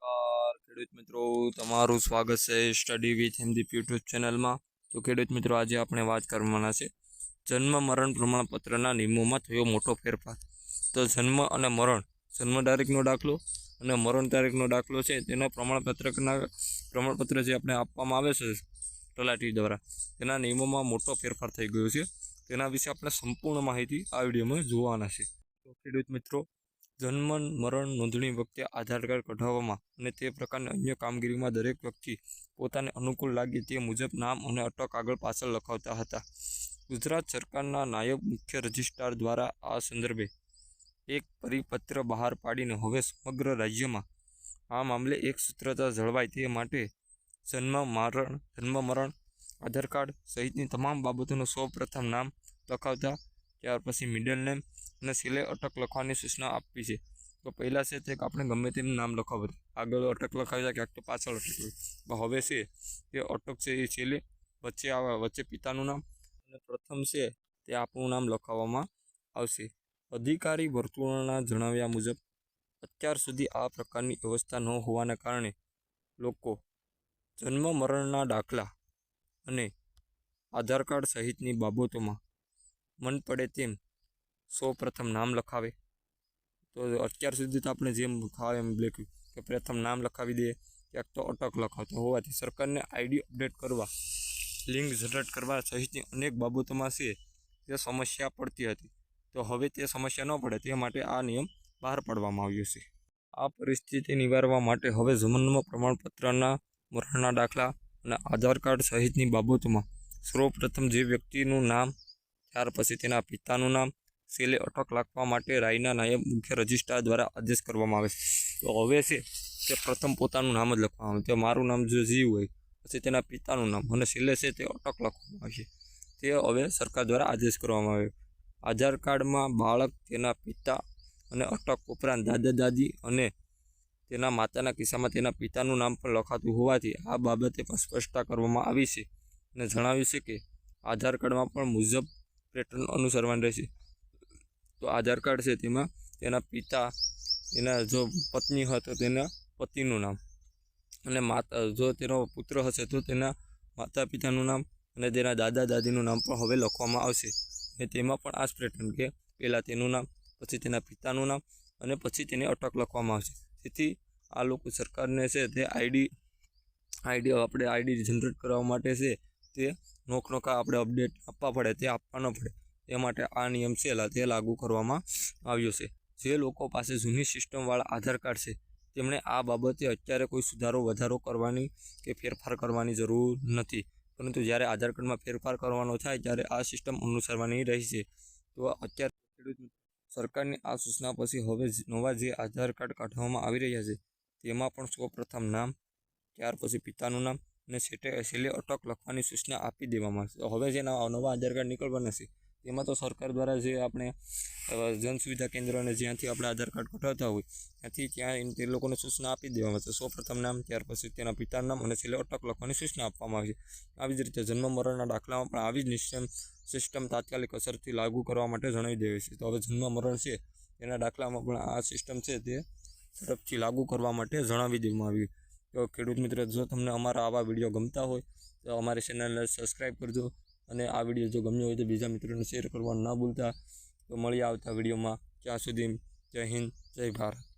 નમસ્કાર. ખેડૂત મિત્રો, તમારું સ્વાગત છે સ્ટડી વિથ હિન્દી યુટ્યુબ ચેનલમાં તો ખેડૂત મિત્રો, આજે આપણે વાત કરવાના છે જન્મ મરણ પ્રમાણપત્રના નિયમોમાં થયો મોટો ફેરફાર. તો જન્મ અને મરણ, જન્મ તારીખનો દાખલો અને મરણ તારીખનો દાખલો છે તેના પ્રમાણપત્રના, પ્રમાણપત્ર જે આપણે આપવામાં આવે છે તલાટી દ્વારા, તેના નિયમોમાં મોટો ફેરફાર થઈ ગયો છે. તેના વિશે આપણે સંપૂર્ણ માહિતી આ વિડીયોમાં જોવાના છે. તો ખેડૂત મિત્રો જન્મ, મરણ, નોંધણી વખતે આધાર કાર્ડ કઢાવવામાં અને તે પ્રકારની અન્ય કામગીરીમાં દરેક વ્યક્તિ પોતાને અનુકૂળ લાગે તે મુજબ નામ અને અટક આગળ પાછળ લખાવતા હતા. ગુજરાત સરકારના નાયબ મુખ્ય રજિસ્ટ્રાર દ્વારા આ સંદર્ભે એક પરિપત્ર બહાર પાડીને હવે સમગ્ર રાજ્યમાં આ મામલે એક સૂત્રતા જળવાય તે માટે જન્મ, મરણ જન્મ, મરણ, આધાર કાર્ડ સહિતની તમામ બાબતોનું સૌપ્રથમ નામ લખાવતા ત્યાર પછી મિડલ નેમ અને સિલે અટક લખવાની સૂચના આપવી છે. તો પહેલાં છે તે આપણે ગમે તેમ નામ લખાવું આગળ અટક લખાવી ક્યાંક તો પાછળ અટક લખાવી. હવે છે તે અટક છે એ છેલ્લે વચ્ચે આવે, વચ્ચે પિતાનું નામ અને પ્રથમ છે તે આપણું નામ લખાવવામાં આવશે. અધિકારી વર્તુળના જણાવ્યા મુજબ, અત્યાર સુધી આ પ્રકારની વ્યવસ્થા ન હોવાને કારણે લોકો જન્મ મરણના દાખલા અને આધાર કાર્ડ સહિતની બાબતોમાં મન પડે તેમ સૌ પ્રથમ નામ લખાવે. તો અત્યાર સુધી તો આપણે જેમ ખાવે એમ લખ્યું કે પ્રથમ નામ લખાવી દઈએ, ક્યાંક તો અટક લખાવતો હોવાથી સરકારને આઈડી અપડેટ કરવા, લિંક જનરેટ કરવા સહિતની અનેક બાબતોમાં છે તે સમસ્યા પડતી હતી. તો હવે તે સમસ્યા ન પડે તે માટે આ નિયમ બહાર પાડવામાં આવ્યો છે. આ પરિસ્થિતિ નિવારવા માટે હવે જમનમાં પ્રમાણપત્રના મરણના દાખલા અને આધાર કાર્ડ સહિતની બાબતોમાં સર્વપ્રથમ જે વ્યક્તિનું નામ ત્યાર પછી તેના પિતાનું નામ સેલે અટક લાગવા માટે રાયના નાયબ મુખ્ય રજિસ્ટ્રાર દ્વારા આદેશ કરવામાં આવે છે. તો હવે છે તે પ્રથમ પોતાનું નામ જ લખવામાં આવે તે મારું નામ જો જીવ હોય, પછી તેના પિતાનું નામ અને છેલ્લે છે તે અટક લખવામાં આવશે તે હવે સરકાર દ્વારા આદેશ કરવામાં આવ્યો. આધાર કાર્ડમાં બાળક, તેના પિતા અને અટક ઉપરાંત દાદા, દાદી અને તેના માતાના કિસ્સામાં તેના પિતાનું નામ પણ લખાતું હોવાથી આ બાબતે પણ સ્પષ્ટતા કરવામાં આવી છે અને જણાવ્યું છે કે આધાર કાર્ડમાં પણ મુજબ પેટર્ન અનુસરવાની રહેશે. તો આધાર કાર્ડ છે તેમાં તેના પિતા એના જો પત્ની હતો તેના પતિનું નામ અને માતા, જો તેનો પુત્ર હશે તો તેના માતા પિતાનું નામ અને તેના દાદા, દાદીનું નામ પણ હવે લખવામાં આવશે. અને તેમાં પણ આ જ પેટર્ન કે પહેલાં તેનું નામ, પછી તેના પિતાનું નામ અને પછી તેને અટક લખવામાં આવશે. તેથી આ લોકો સરકારને છે તે આઈડી આઈડી, આપણે આઈડી જનરેટ કરવા માટે છે તે નોખ નોકા આપણે અપડેટ આપવા પડે તે આપવા ન પડે. એ માટે આ નિયમ છેલા તે લાગુ કરવામાં આવ્યો છે. જે લોકો પાસે જૂની સિસ્ટમવાળા આધાર કાર્ડ છે તેમણે આ બાબતે અત્યારે કોઈ સુધારો, વધારો કરવાની કે ફેરફાર કરવાની જરૂર નથી. પરંતુ જ્યારે આધાર કાર્ડમાં ફેરફાર કરવાનો થાય, ત્યારે આ સિસ્ટમ અનુસરવાની રહેશે. તો અત્યારે સરકારની આ સૂચના પછી હવે નવા જે આધાર કાર્ડ કાઢવામાં આવી રહ્યા છે, તેમાં પણ સૌપ્રથમ નામ, ત્યાર પછી પિતાનું નામ અને છેટે છેલ્લે અટક લખવાની સૂચના આપી દેવામાં આવશે. હવે જે નવા આધાર કાર્ડ નીકળવાના છે, તેમાં તો સરકાર દ્વારા જે આપણે જન સુવિધા કેન્દ્રને જ્યાંથી આપણે આધાર કાર્ડ કઢાવતા હોય, ત્યાંથી ત્યાં તે લોકોને સૂચના આપી દેવામાં આવશે. સૌપ્રથમ નામ, ત્યાર પછી તેના પિતાનું નામ અને છેલ્લે અટક લખવાની સૂચના આપવામાં આવશે. આવી જ રીતે જન્મ મરણના દાખલામાં પણ આવી જ નિશ્ચય સિસ્ટમ તાત્કાલિક અસરથી લાગુ કરવા માટે જણાવી દેવી છે. તો હવે જન્મ મરણ છે, તેના દાખલામાં પણ આ સિસ્ટમ છે તે ઝડપથી લાગુ કરવા માટે જણાવી દેવામાં આવ્યું. તો ખેડૂત મિત્ર, જો તમને અમારા આવા વીડિયો ગમતા હોય, તો અમારી ચેનલને સબસ્ક્રાઈબ કરજો અને આ વીડિયો જો ગમ્યો હોય તો બીજા મિત્રોને શેર કરવાનું ના ભૂલતા. તો મળી આવતા વિડીયોમાં. ત્યાં સુધી જય હિન્દ, જય ભારત.